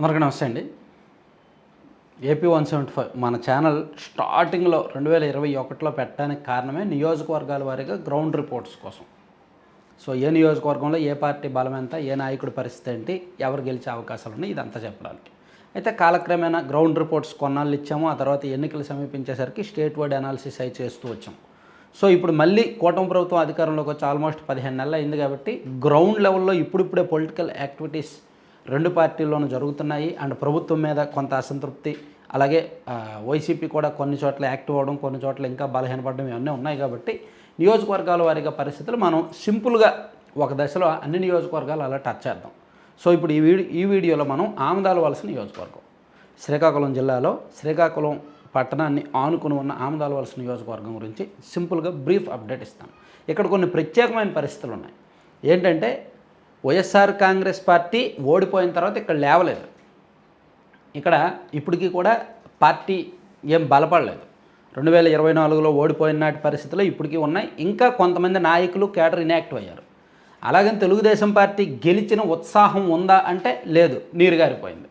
అందరికీ నమస్తే అండి. ఏపీ వన్ సెవెంటీ ఫైవ్ మన ఛానల్ స్టార్టింగ్లో రెండు వేల ఇరవై ఒకటిలో పెట్టడానికి కారణమే నియోజకవర్గాల వారీగా గ్రౌండ్ రిపోర్ట్స్ కోసం. సో ఏ నియోజకవర్గంలో ఏ పార్టీ బలం ఎంత ఏ నాయకుడి పరిస్థితి ఏంటి ఎవరు గెలిచే అవకాశాలు ఉన్నాయి ఇదంతా చెప్పడానికి. అయితే కాలక్రమేణా గ్రౌండ్ రిపోర్ట్స్ కొన్నాళ్ళు ఇచ్చాము. ఆ తర్వాత ఎన్నికలు సమీపించేసరికి స్టేట్ వైడ్ అనాలిసిస్ అయి చేస్తూ వచ్చాం. సో ఇప్పుడు మళ్ళీ కూటమి ప్రభుత్వం అధికారంలోకి వచ్చి ఆల్మోస్ట్ పదిహేను నెలలు అయింది కాబట్టి గ్రౌండ్ లెవెల్లో ఇప్పుడిప్పుడే పొలిటికల్ యాక్టివిటీస్ రెండు పార్టీల్లోనూ జరుగుతున్నాయి. అండ్ ప్రభుత్వం మీద కొంత అసంతృప్తి. అలాగే వైసీపీ కూడా కొన్ని చోట్ల యాక్టివ్ అవ్వడం కొన్ని చోట్ల ఇంకా బలహీనపడడం ఇవన్నీ ఉన్నాయి కాబట్టి నియోజకవర్గాల వారీగా పరిస్థితులు మనం సింపుల్గా ఒక దశలో అన్ని నియోజకవర్గాలు అలా టచ్ చేద్దాం. సో ఇప్పుడు ఈ వీడియో ఈ వీడియోలో మనం ఆమదాల వలస నియోజకవర్గం. శ్రీకాకుళం జిల్లాలో శ్రీకాకుళం పట్టణాన్ని ఆనుకుని ఉన్న ఆమదాల వలస నియోజకవర్గం గురించి సింపుల్గా బ్రీఫ్ అప్డేట్ ఇస్తాను ఇక్కడ కొన్ని ప్రత్యేకమైన పరిస్థితులు ఉన్నాయి. ఏంటంటే వైఎస్ఆర్ కాంగ్రెస్ పార్టీ ఓడిపోయిన తర్వాత ఇక్కడ లేవలేదు. ఇక్కడ ఇప్పటికీ కూడా పార్టీ ఏం బలపడలేదు. రెండు వేల ఇరవై నాలుగులో ఓడిపోయిన నాటి పరిస్థితులు ఇప్పటికీ ఉన్నాయి. ఇంకా కొంతమంది నాయకులు కేటర్ ఇనాక్టివ్ అయ్యారు. అలాగని తెలుగుదేశం పార్టీ గెలిచిన ఉత్సాహం ఉందా అంటే లేదు నీరుగారిపోయింది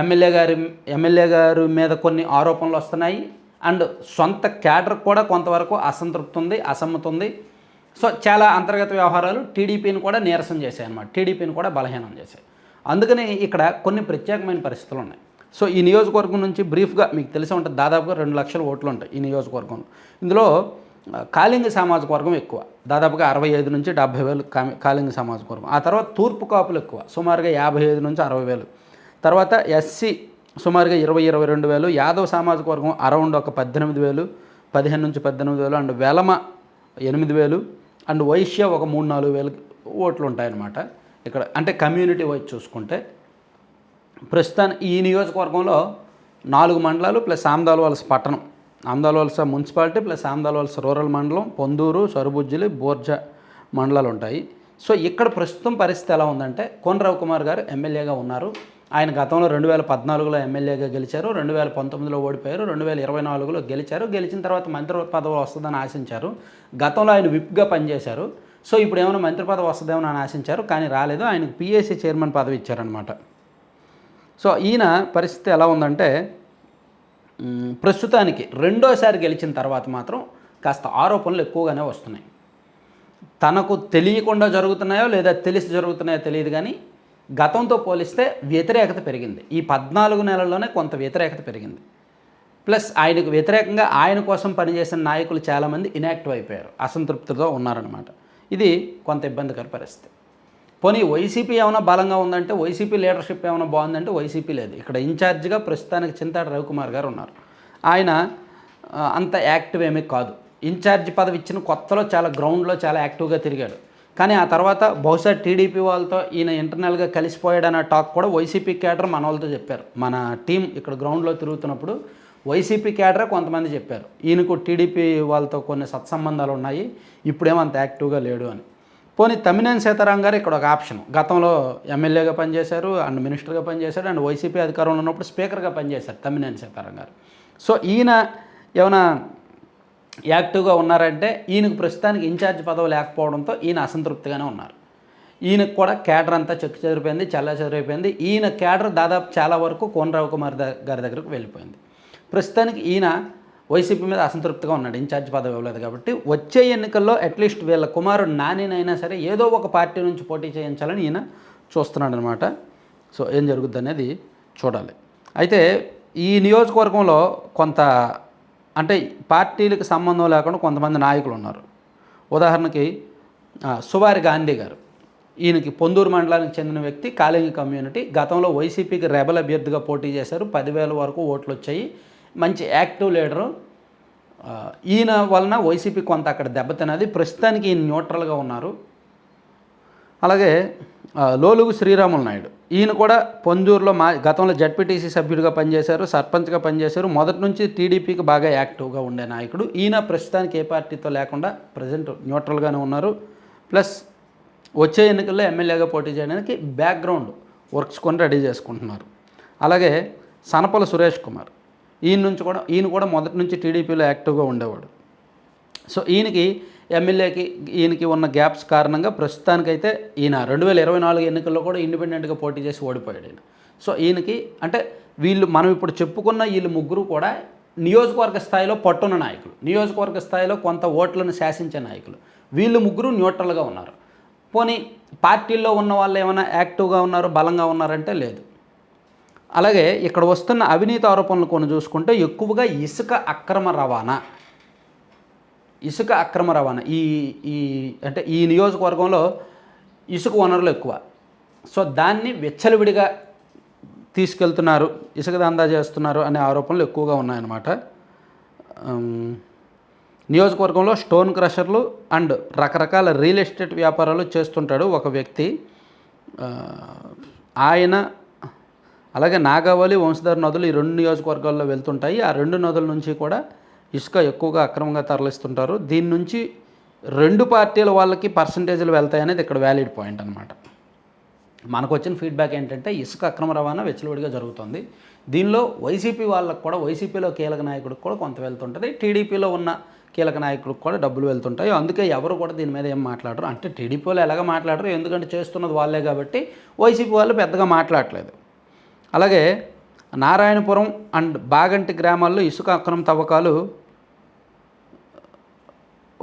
ఎమ్మెల్యే గారి ఎమ్మెల్యే గారి మీద కొన్ని ఆరోపణలు వస్తున్నాయి. అండ్ సొంత కేటర్ కూడా కొంతవరకు అసంతృప్తి ఉంది అసమ్మతి ఉంది సో చాలా అంతర్గత వ్యవహారాలు టీడీపీని కూడా నీరసం చేశాయి అనమాట టీడీపీని కూడా బలహీనం చేశాయి. అందుకని ఇక్కడ కొన్ని ప్రత్యేకమైన పరిస్థితులు ఉన్నాయి. సో ఈ నియోజకవర్గం నుంచి బ్రీఫ్గా మీకు తెలిసి ఉంటుంది దాదాపుగా రెండు లక్షల ఓట్లు ఉంటాయి ఈ నియోజకవర్గంలో. ఇందులో కాళింగ సామాజిక వర్గం ఎక్కువ. దాదాపుగా అరవై ఐదు నుంచి డెబ్బై వేలు కాళింగ సామాజిక వర్గం. ఆ తర్వాత తూర్పు కాపులు ఎక్కువ. సుమారుగా యాభై ఐదు నుంచి అరవై వేలు. తర్వాత ఎస్సీ సుమారుగా ఇరవై ఇరవై రెండు వేలు. యాదవ్ సామాజిక వర్గం అరౌండ్ ఒక పద్దెనిమిది వేలు పదిహేను నుంచి పద్దెనిమిది వేలు. అండ్ వెలమ ఎనిమిది వేలు. అండ్ వైశ్య ఒక మూడు నాలుగు వేల ఓట్లు ఉంటాయన్నమాట. ఇక్కడ అంటే కమ్యూనిటీ వైజ్ చూసుకుంటే ప్రస్తుతానికి ఈ నియోజకవర్గంలో నాలుగు మండలాలు ప్లస్ ఆమ్దాల్వలస పట్టణం. Amadalavalasa municipality plus Amadalavalasa rural మండలం పొందూరు సరుబుజ్జిలి బోర్జ మండలాలు ఉంటాయి. సో ఇక్కడ ప్రస్తుతం పరిస్థితి ఎలా ఉందంటే కోన రవికుమార్ గారు ఎమ్మెల్యేగా ఉన్నారు. ఆయన గతంలో రెండు వేల పద్నాలుగులో ఎమ్మెల్యేగా గెలిచారు రెండు వేల పంతొమ్మిదిలో ఓడిపోయారు రెండు వేల ఇరవై నాలుగులో గెలిచారు. గెలిచిన తర్వాత మంత్రి పదవి వస్తుందని ఆశించారు. గతంలో ఆయన విప్గా పనిచేశారు. సో ఇప్పుడు ఏమైనా మంత్రి పదవి వస్తుందేమో అని ఆశించారు కానీ రాలేదు. ఆయనకు పిఎస్సీ చైర్మన్ పదవి ఇచ్చారనమాట సో ఈయన పరిస్థితి ఎలా ఉందంటే ప్రస్తుతానికి రెండోసారి గెలిచిన తర్వాత మాత్రం కాస్త ఆరోపణలు ఎక్కువగానే వస్తున్నాయి. తనకు తెలియకుండా జరుగుతున్నాయో లేదా తెలిసి జరుగుతున్నాయో తెలియదు కానీ గతంతో పోలిస్తే వ్యతిరేకత పెరిగింది. ఈ పద్నాలుగు నెలల్లోనే కొంత వ్యతిరేకత పెరిగింది. ప్లస్ ఆయనకు వ్యతిరేకంగా ఆయన కోసం పనిచేసిన నాయకులు చాలామంది ఇనాక్టివ్ అయిపోయారు. అసంతృప్తితో ఉన్నారనమాట ఇది కొంత ఇబ్బందికర పరిస్థితి. పోనీ వైసీపీ ఏమైనా బలంగా ఉందంటే వైసీపీ లీడర్షిప్ ఏమైనా బాగుందంటే వైసీపీ లేదు. ఇక్కడ ఇన్ఛార్జిగా ప్రస్తుతానికి చింతాడు రవికుమార్ గారు ఉన్నారు. ఆయన అంత యాక్టివ్ ఏమీ కాదు. ఇన్ఛార్జ్ పదవి ఇచ్చిన కొత్తలో చాలా గ్రౌండ్లో చాలా యాక్టివ్గా తిరిగాడు. కానీ ఆ తర్వాత బహుశా టీడీపీ వాళ్ళతో ఈయన ఇంటర్నల్గా కలిసిపోయాడన్న టాక్ కూడా వైసీపీ క్యాడర్ మన వాళ్ళతో చెప్పారు. మన టీం ఇక్కడ గ్రౌండ్లో తిరుగుతున్నప్పుడు వైసీపీ క్యాడరే కొంతమంది చెప్పారు. ఈయనకు టీడీపీ వాళ్ళతో కొన్ని సత్సంబంధాలు ఉన్నాయి. ఇప్పుడేమో అంత యాక్టివ్గా లేడు అని. పోనీ తమ్మినేని సీతారాం గారు ఇక్కడ ఒక ఆప్షన్. గతంలో ఎమ్మెల్యేగా పనిచేశారు అండ్ మినిస్టర్గా పనిచేశారు అండ్ వైసీపీ అధికారంలో ఉన్నప్పుడు స్పీకర్గా పనిచేశారు తమ్మినేని సీతారాం గారు. సో ఈయన ఏమైనా యాక్టివ్గా ఉన్నారంటే ఈయనకు ప్రస్తుతానికి ఇన్ఛార్జ్ పదవి లేకపోవడంతో ఈయన అసంతృప్తిగానే ఉన్నారు. ఈయనకు కూడా కేడర్ అంతా చెక్కు చెదిరిపోయింది చల్ల చెదిరిపోయింది. ఈయన కేడర్ దాదాపు చాలా వరకు కోనరావు కుమార్ గారి దగ్గరకు వెళ్ళిపోయింది. ప్రస్తుతానికి ఈయన వైసీపీ మీద అసంతృప్తిగా ఉన్నాడు ఇన్ఛార్జ్ పదవి ఇవ్వలేదు కాబట్టి. వచ్చే ఎన్నికల్లో అట్లీస్ట్ వీళ్ళ కుమారుడు నానినైనా సరే ఏదో ఒక పార్టీ నుంచి పోటీ చేయించాలని ఈయన చూస్తున్నాడు అనమాట సో ఏం జరుగుద్ది అనేది చూడాలి. అయితే ఈ నియోజకవర్గంలో కొంత అంటే పార్టీలకు సంబంధం లేకుండా కొంతమంది నాయకులు ఉన్నారు. ఉదాహరణకి సువారి గాంధీ గారు. ఈయనకి పొందూరు మండలానికి చెందిన వ్యక్తి కాలింగి కమ్యూనిటీ. గతంలో వైసీపీకి రెబల్ అభ్యర్థిగా పోటీ చేశారు. పదివేల వరకు ఓట్లు వచ్చాయి మంచి యాక్టివ్ లీడరు. ఈయన వలన వైసీపీ కొంత అక్కడ దెబ్బతిన్నది. ప్రస్తుతానికి ఈయన న్యూట్రల్గా ఉన్నారు. అలాగే లోలుగు శ్రీరాములు నాయుడు. ఈయన కూడా పొందూరులో మా గతంలో జడ్పీటీసీ సభ్యుడిగా పనిచేశారు సర్పంచ్గా పనిచేశారు. మొదటి నుంచి టీడీపీకి బాగా యాక్టివ్గా ఉండే నాయకుడు. ఈయన ప్రస్తుతానికి ఏ పార్టీతో లేకుండా ప్రజెంట్ న్యూట్రల్గానే ఉన్నారు. ప్లస్ వచ్చే ఎన్నికల్లో ఎమ్మెల్యేగా పోటీ చేయడానికి బ్యాక్గ్రౌండ్ వర్క్స్ కొని రెడీ చేసుకుంటున్నారు. అలాగే సనపల సురేష్ కుమార్. ఈయన నుంచి కూడా ఈయన కూడా మొదటి నుంచి టీడీపీలో యాక్టివ్గా ఉండేవాడు. సో ఈయనకి ఎమ్మెల్యేకి ఈయనకి ఉన్న గ్యాప్స్ కారణంగా ప్రస్తుతానికైతే ఈయన రెండు వేల ఇరవై నాలుగు ఎన్నికల్లో కూడా ఇండిపెండెంట్గా పోటీ చేసి ఓడిపోయాడు ఈయన. సో ఈయనకి అంటే వీళ్ళు మనం ఇప్పుడు చెప్పుకున్న వీళ్ళు ముగ్గురు కూడా నియోజకవర్గ స్థాయిలో పట్టున్న నాయకులు నియోజకవర్గ స్థాయిలో కొంత ఓట్లను శాసించే నాయకులు. వీళ్ళు ముగ్గురు న్యూట్రల్గా ఉన్నారు. పోనీ పార్టీల్లో ఉన్న వాళ్ళు ఏమైనా యాక్టివ్గా ఉన్నారు బలంగా ఉన్నారంటే లేదు. అలాగే ఇక్కడ వస్తున్న అవినీతి ఆరోపణలు కొన్ని చూసుకుంటే ఎక్కువగా ఇసుక అక్రమ రవాణా. ఇసుక అక్రమ రవాణా ఈ ఈ అంటే ఈ నియోజకవర్గంలో ఇసుక వనరులు ఎక్కువ. సో దాన్ని వెచ్చలవిడిగా తీసుకెళ్తున్నారు ఇసుక దందా చేస్తున్నారు అనే ఆరోపణలు ఎక్కువగా ఉన్నాయన్నమాట. నియోజకవర్గంలో స్టోన్ క్రషర్లు అండ్ రకరకాల రియల్ ఎస్టేట్ వ్యాపారాలు చేస్తుంటాడు ఒక వ్యక్తి. ఆయన అలాగే నాగావళి వంశధార నదులు ఈ రెండు నియోజకవర్గాల్లో వెళ్తుంటాయి. ఆ రెండు నదుల నుంచి కూడా ఇసుక ఎక్కువగా అక్రమంగా తరలిస్తుంటారు. దీని నుంచి రెండు పార్టీల వాళ్ళకి పర్సంటేజ్లు వెళ్తాయి అనేది ఇక్కడ వ్యాలిడ్ పాయింట్ అనమాట మనకు వచ్చిన ఫీడ్బ్యాక్ ఏంటంటే ఇసుక అక్రమ రవాణా వెచ్చలవిడిగా జరుగుతుంది. దీనిలో వైసీపీ వాళ్ళకు కూడా వైసీపీలో కీలక నాయకుడికి కూడా కొంత వెళ్తుంటుంది. టీడీపీలో ఉన్న కీలక నాయకుడికి కూడా డబ్బులు వెళ్తుంటాయి. అందుకే ఎవరు కూడా దీని మీద ఏం మాట్లాడరు. అంటే టీడీపీలో ఎలాగ మాట్లాడరు? ఎందుకంటే చేస్తున్నది వాళ్ళే కాబట్టి వైసీపీ వాళ్ళు పెద్దగా మాట్లాడలేదు. అలాగే నారాయణపురం అండ్ బాగంటి గ్రామాల్లో ఇసుక అక్రమ తవ్వకాలు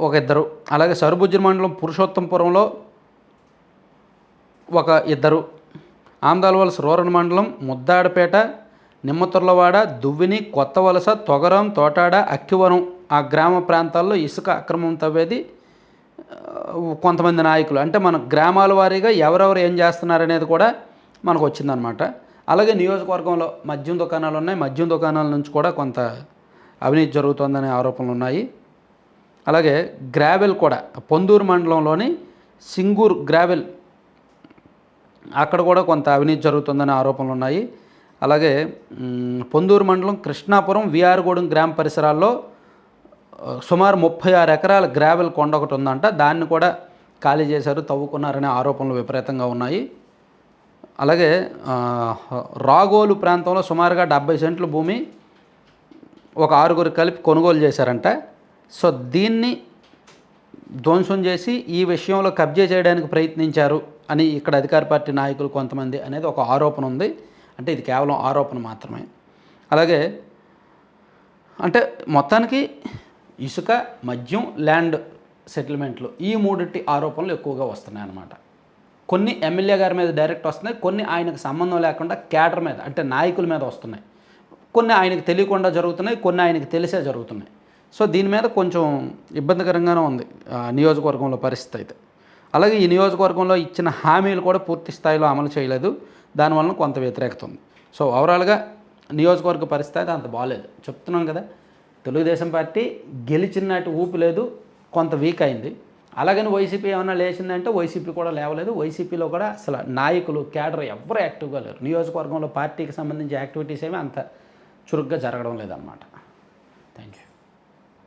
ఒక ఇద్దరు అలాగే సరుబుజ్జి మండలం పురుషోత్తంపురంలో ఒక ఇద్దరు. ఆందాలవలస రూరల్ మండలం ముద్దాడపేట నిమ్మతుర్లవాడ దువ్విని కొత్త వలస తొగరం తోటాడ అక్కివరం ఆ గ్రామ ప్రాంతాల్లో ఇసుక అక్రమం తవ్వేది కొంతమంది నాయకులు. అంటే మన గ్రామాల వారీగా ఎవరెవరు ఏం చేస్తున్నారనేది కూడా మనకు వచ్చిందనమాట అలాగే నియోజకవర్గంలో మద్యం దుకాణాలు ఉన్నాయి మద్యం దుకాణాల నుంచి కూడా కొంత అవినీతి జరుగుతోందనే ఆరోపణలు ఉన్నాయి అలాగే గ్రావెల్ కూడా పొందూరు మండలంలోని సింగూర్ గ్రావెల్. అక్కడ కూడా కొంత అవినీతి జరుగుతుందనే ఆరోపణలు ఉన్నాయి. అలాగే పొందూరు మండలం కృష్ణాపురం విఆర్గూడెం గ్రామ పరిసరాల్లో సుమారు ముప్పై ఆరు ఎకరాల గ్రావెల్ కొండ ఒకటి ఉందంట. దాన్ని కూడా ఖాళీ చేశారు తవ్వుకున్నారనే ఆరోపణలు విపరీతంగా ఉన్నాయి. అలాగే రాగోలు ప్రాంతంలో సుమారుగా డెబ్బై సెంట్ల భూమి ఒక ఆరుగురు కలిపి కొనుగోలు చేశారంట. సో దీన్ని ధ్వంసం చేసి ఈ విషయంలో కబ్జా చేయడానికి ప్రయత్నించారు అని ఇక్కడ అధికార పార్టీ నాయకులు కొంతమంది అనేది ఒక ఆరోపణ ఉంది. అంటే ఇది కేవలం ఆరోపణ మాత్రమే. అలాగే అంటే మొత్తానికి ఇసుక మద్యం ల్యాండ్ సెటిల్మెంట్లు ఈ మూడింటి ఆరోపణలు ఎక్కువగా వస్తున్నాయి అన్నమాట. కొన్ని ఎమ్మెల్యే గారి మీద డైరెక్ట్ వస్తున్నాయి కొన్ని ఆయనకు సంబంధం లేకుండా క్యాడర్ మీద అంటే నాయకుల మీద వస్తున్నాయి. కొన్ని ఆయనకు తెలియకుండా జరుగుతున్నాయి కొన్ని ఆయనకు తెలిసే జరుగుతున్నాయి. సో దీని మీద కొంచెం ఇబ్బందికరంగానే ఉంది నియోజకవర్గంలో పరిస్థితి అయితే. అలాగే ఈ నియోజకవర్గంలో ఇచ్చిన హామీలు కూడా పూర్తి స్థాయిలో అమలు చేయలేదు దానివల్ల కొంత వ్యతిరేకత ఉంది. సో ఓవరాల్గా నియోజకవర్గ పరిస్థితి అయితే అంత బాగాలేదు చెప్తున్నాం కదా తెలుగుదేశం పార్టీ గెలిచినట్టు ఊపు లేదు కొంత వీక్ అయింది. అలాగని వైసీపీ ఏమైనా లేచిందంటే వైసీపీ కూడా లేవలేదు. వైసీపీలో కూడా అసలు నాయకులు క్యాడర్ ఎవరు యాక్టివ్గా లేరు. నియోజకవర్గంలో పార్టీకి సంబంధించి యాక్టివిటీస్ ఏమీ అంత చురుగ్గా జరగడం లేదన్నమాట. Thank you